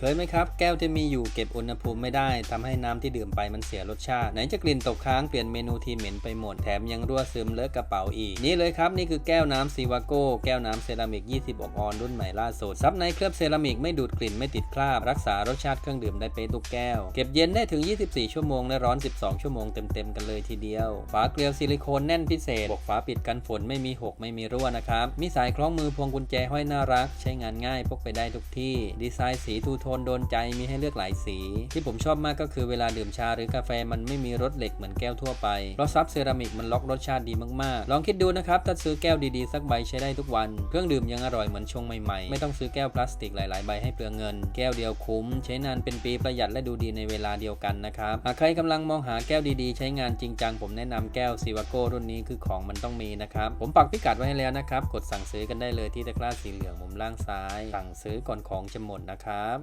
เคยไหมครับ แก้วที่มีอยู่เก็บอุณหภูมิไม่ได้ทำให้น้ำที่ดื่มไปมันเสียรสชาติไหนจะกลิ่นตกค้างเปลี่ยนเมนูทีเหม็นไปหมดแถมยังรั่วซึมเลอะกระเป๋าอีก นี่เลยครับ นี่คือแก้วน้ำซีวาโก้แก้วน้ำเซรามิก 20ออนรุ่นใหม่ล่าสุด ซับในเคลือบเซรามิกไม่ดูดกลิ่นไม่ติดคราบ รักษารสชาติเครื่องดื่มได้เป๊ะทุกแก้ว เก็บเย็นได้ถึง 24 ชั่วโมงและร้อน 12 ชั่วโมงเต็มๆกันเลยทีเดียว ฝาเกลียวซิลิโคนแน่นพิเศษบวกฝาปิดกันฝนไม่มีหกไม่มีรั่วนะครับมีสายคล้องมือพวงกุญแจห้อยน่ารัก ใช้งานง่ายพกไปได้ทุกที่ ดีไซน์สีทูโทนโดนใจมีให้เลือกหลายสี ที่ผมชอบมากก็คือเวลาดื่มชาหรือกาแฟมันไม่มีรสเหล็กเหมือนแก้วทั่วไปเพราะซับเซรามิกมันล็อกรสชาติดีมากๆ ลองคิดดูนะครับถ้าซื้อแก้วดีๆสักใบใช้ได้ทุกวัน เครื่องดื่มยังอร่อยเหมือนชงใหม่ๆ ไม่ต้องซื้อแก้วพลาสติกหลายๆใบให้เปลืองเงิน แก้วเดียวคุ้ม ใช้นานเป็นปีประหยัดและดูดีในเวลาเดียวกันนะครับหากใครกำลังมองหาแก้วดีๆ ใช้งานจริงจังผมแนะนำแก้วซีวาโก้รุ่นนี้คือของมันต้องมีนะครับผมปักพิกัดไว้ให้แล้วนะครับกดสั่งซื้อกันได้เลยที่ตะกร้าสีเหลืองมุมล่างซ้าย สั่งซื้อก่อนของจะหมดนะครับ